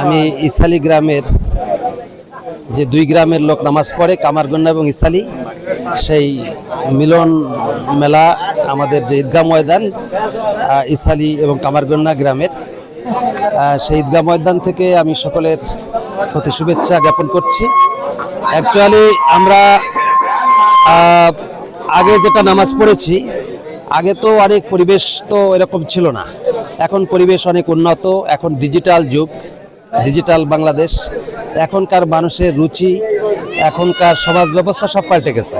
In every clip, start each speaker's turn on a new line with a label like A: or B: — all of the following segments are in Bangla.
A: আমি ইসালি গ্রামের যে দুই গ্রামের লোক নামাজ পড়ে কামারগন্ডা এবং ইসালি, সেই মিলন মেলা আমাদের যে ঈদগাহ ময়দান ইসালি এবং কামারগন্ডা গ্রামের। সেই ঈদগাহ ময়দান থেকে আমি সকলের প্রতি শুভেচ্ছা জ্ঞাপন করছি। অ্যাকচুয়ালি আমরা আগে যেটা নামাজ পড়েছি, আগে তো অনেক পরিবেশ তো এরকম ছিল না। এখন পরিবেশ অনেক উন্নত, এখন ডিজিটাল যুগ ডিজিটাল বাংলাদেশ। এখনকার মানুষের রুচি, এখনকার সমাজ ব্যবস্থা সব পাল্টে গেছে।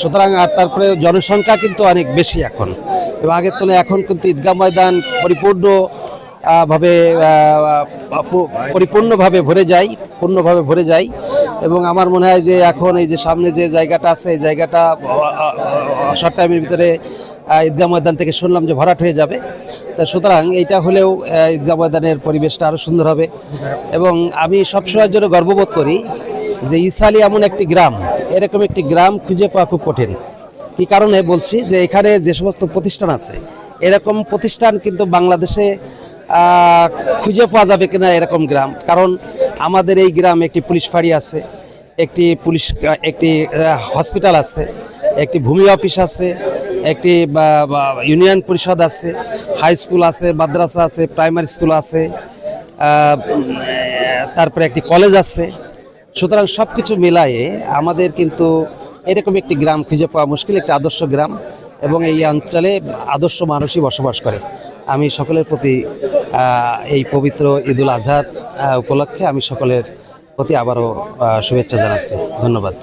A: সুতরাং আর তারপরে জনসংখ্যা কিন্তু অনেক বেশি এখন। এবং আগের তুলনায় এখন কিন্তু ঈদগাহ ময়দান পরিপূর্ণ ভাবে পরিপূর্ণভাবে ভরে যায়, পূর্ণভাবে ভরে যায়। এবং আমার মনে হয় যে এখন এই যে সামনে যে জায়গাটা আছে, এই জায়গাটা শর্ট টাইমের ভিতরে ঈদগাহ ময়দান থেকে শুনলাম যে ভরাট হয়ে যাবে। তা সুতরাং এইটা হলেও ঈদগাহ ময়দানের পরিবেশটা আরও সুন্দর হবে। এবং আমি সবসময়ের জন্য গর্ববোধ করি যে ইসালি এমন একটি গ্রাম, এরকম একটি গ্রাম খুঁজে পাওয়া খুব কঠিন। কি কারণে বলছি? যে এখানে যে সমস্ত প্রতিষ্ঠান আছে, এরকম প্রতিষ্ঠান কিন্তু বাংলাদেশে খুঁজে পাওয়া যাবে কিনা এরকম গ্রাম। কারণ আমাদের এই গ্রামে একটি পুলিশ ফাঁড়ি আছে, একটি পুলিশ, একটি হসপিটাল আছে, একটি ভূমি অফিস আছে একটি ইউনিয়ন পরিষদ আছে, হাই স্কুল আছে, মাদ্রাসা আছে, প্রাইমারি স্কুল আছে তারপরে একটি কলেজ আছে। সুতরাং সব কিছু মিলায়ে আমাদের কিন্তু এরকম একটি গ্রাম খুঁজে পাওয়া মুশকিল, একটি আদর্শ গ্রাম এবং এই অঞ্চলে আদর্শ মানুষই বসবাস করে। আমি সকলের প্রতি এই পবিত্র ঈদুল আজহার উপলক্ষে আমি সকলের প্রতি আবারও শুভেচ্ছা জানাচ্ছি। ধন্যবাদ।